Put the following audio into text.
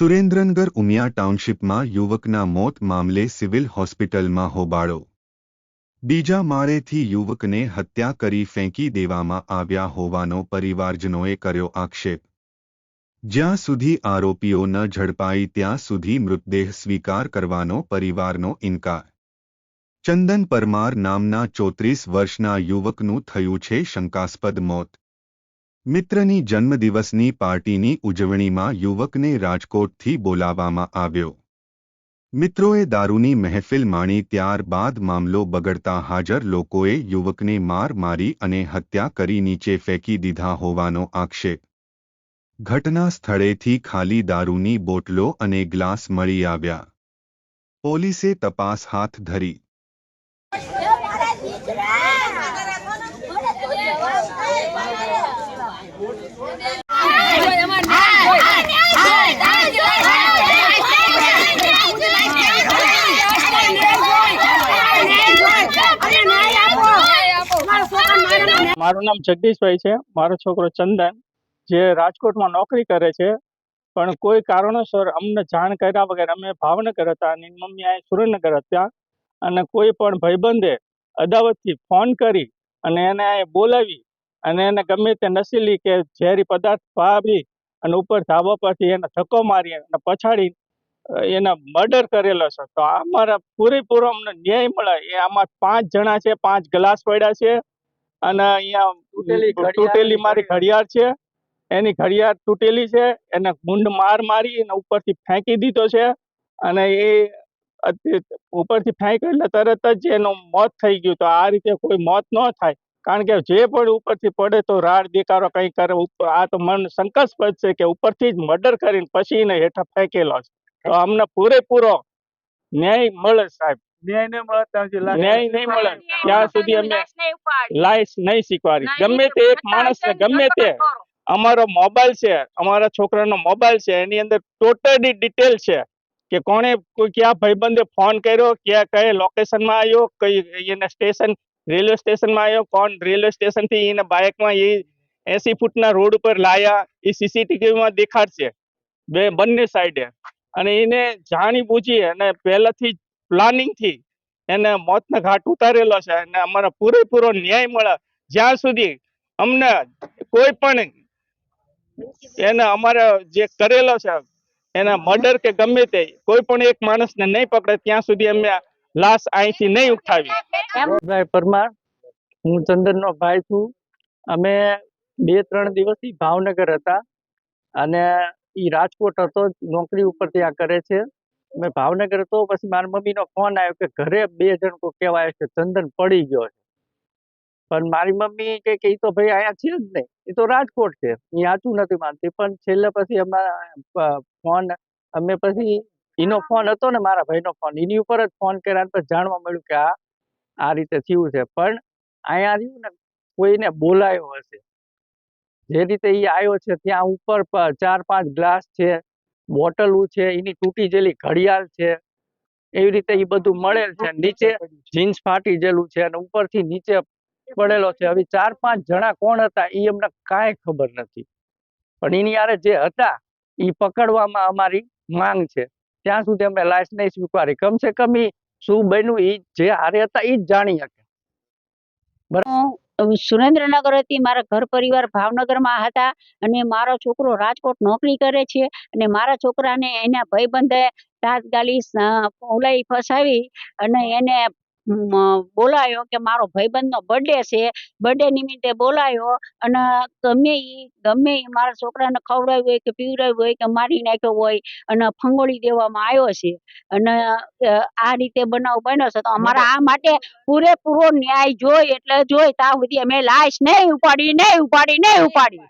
સુરેન્દ્રનગર ઉમિયા ટાઉનશીપમાં યુવકના મોત મામલે સિવિલ હોસ્પિટલમાં હોબાળો. બીજા માળેથી યુવકને હત્યા કરી ફેંકી દેવામાં આવ્યા હોવાનો પરિવારજનોએ કર્યો આક્ષેપ. જ્યાં સુધી આરોપીઓ ન ઝડપાઈ ત્યાં સુધી મૃતદેહ સ્વીકાર કરવાનો પરિવારનો ઇનકાર. ચંદન પરમાર નામના ચોત્રીસ વર્ષના યુવકનું થયું છે શંકાસ્પદ મોત. મિત્રની જન્મદિવસની પાર્ટીની ઉજવણીમાં યુવકને રાજકોટથી બોલાવવામાં આવ્યો. મિત્રોએ દારૂની મહેફિલ માણી ત્યારબાદ મામલો બગડતા હાજર લોકોએ યુવકને માર મારી અને હત્યા કરી નીચે ફેંકી દીધા હોવાનો આક્ષેપ. ઘટના સ્થળેથી ખાલી દારૂની બોટલો અને ગ્લાસ મળી આવ્યા. પોલીસે તપાસ હાથ ધરી. મારા નામ જગદીશભાઈ છે. મારો છોકરો ચંદન જે રાજકોટમાં નોકરી કરે છે. પણ કોઈ કારણોસર અમને જાણ કર્યા વગર અમે ભાવનગર હતા અને મમ્મી અહીં સુરેન્દ્રનગર હતા. અને કોઈ પણ ભાઈબંધે અદાવતથી ફોન કરી અને એને બોલાવી અને એને ગમે તે નશીલી કે ઝેરી પદાર્થ ભાવી અને ઉપર ધાબા પરથી એને ધક્કો મારી અને પછાડી એના મર્ડર કરેલો છે. તો અમારા પૂરેપૂરો અમને ન્યાય મળે. એ આમાં પાંચ જણા છે પાંચ ગ્લાસ પડ્યા છે અને અહીંયા તૂટેલી મારી ઘડિયાળ છે. એની ઘડિયાળ તૂટેલી છે. એને ગુંડ માર મારી અને ઉપરથી ફેંકી દીધો છે. અને એ ઉપરથી ફેંક્યો એટલે તરત જ એનું મોત થઈ ગયું. તો આ રીતે કોઈ મોત ન થાય. કારણ કે જે પણ ઉપરથી પડે તો રાડ દેકારો કંઈ કરે આ તો મન શંકાસ્પદ છે કે ઉપરથી જ મર્ડર કરીને પછી એને હેઠા ફેંકેલો છે. તો અમને પૂરેપૂરો ન્યાય મળે સાહેબ. ન્યાય મળે ન્યાય નહીં મળે. ત્યાં સુધી અમે લાઈસ નહીં શીખવાડી. ગમે તે એક માણસને ગમે તે અમારો મોબાઈલ છે અમારા છોકરાનો મોબાઈલ છે એની અંદર ટોટલી ડિટેલ છે કે કોણે કોઈ કયા ભાઈબંધે ફોન કર્યો ક્યાં કઈ લોકેશનમાં આવ્યો કઈ એને સ્ટેશન રેલવે સ્ટેશનમાં આવ્યો. કોણ? રેલવે સ્ટેશનથી એને બાઇકમાં એ એસી ફૂટના રોડ ઉપર લાયા. એ સીસીટીવીમાં દેખાડશે. બે, બંને સાઈડે. અને એને જાણી બુજી અને પહેલાથી પ્લાનિંગથી એને મોતના ઘાટ ઉતારેલો છે. અને અમારા પૂરેપૂરો ન્યાય મળે. જ્યાં સુધી અમને કોઈ પણ એને અમારે જે કરેલો છે, એના મર્ડર કે ગમે તે, કોઈ પણ એક માણસને નહીં પકડે, ત્યાં સુધી અમે લાશ અહીંથી નહીં ઉઠાવી. પરમાર હું ચંદનનો ભાઈ છું. અમે બે ત્રણ દિવસથી ભાવનગર હતા અને એ રાજકોટ હતો નોકરી ઉપર ત્યાં કરે છે. મેં ભાવનગર હતો પછી મારી મમ્મીનો ફોન આવ્યો કે ઘરે બે જણ કો કહેવાય છે ચંદન પડી ગયો છે. પણ મારી મમ્મી કે એ તો ભાઈ અહીંયા છે જ નહીં. એ તો રાજકોટ છે. એ આચું નથી માનતી. પણ છેલ્લે પછી અમારા ફોન અમે પછી એનો ફોન હતો ને મારા ભાઈનો ફોન એની ઉપર જ ફોન કર્યા પછી જાણવા મળ્યું કે આ આ રીતે થયું છે. પણ અહીંયા રહ્યું ને કોઈને બોલાયો હશે. જે રીતે એ આવ્યો છે, ત્યાં ઉપર ચાર પાંચ ગ્લાસ છે, બોટલું છે એની તૂટી જેલી ઘડિયાળ છે. એવી રીતે એ બધું મળેલ છે. નીચે જીન્સ ફાટી જેલું છે અને ઉપરથી નીચે પડેલો છે. હવે ચાર પાંચ જણા કોણ હતા એ અમને કાંઈ ખબર નથી. પણ એની યારે જે હતા એ પકડવામાં અમારી માંગ છે. ત્યાં સુધી અમે લાશ નહીં સ્વીકારી. કમસે કમ એ શું બન્યું એ જે હારે હતા એ જ જાણી શકે. સુરેન્દ્રનગર હતી, મારા ઘર પરિવાર ભાવનગરમાં હતા અને મારો છોકરો રાજકોટ નોકરી કરે છે અને મારા છોકરાને એના ભાઈબંધે તાત ગાલી ઓલાઈ ફસાવી અને એને બોલાયો કે મારો ભાઈબંધનો બર્થડે છે. બર્થડે નિમિત્તે બોલાયો અને ગમે એ ગમે એ મારા છોકરાને ખવડાવ્યું હોય કે પીવડાવ્યું હોય કે મારી નાખ્યો હોય અને ફંગોળી દેવામાં આવ્યો છે. અને આ રીતે બનાવ બન્યો છે. તો અમારા આ માટે પૂરેપૂરો ન્યાય જોઈ એટલે જોઈ ત્યાં સુધી અમે લાશ નહીં ઉપાડી નહીં ઉપાડી નહીં ઉપાડી.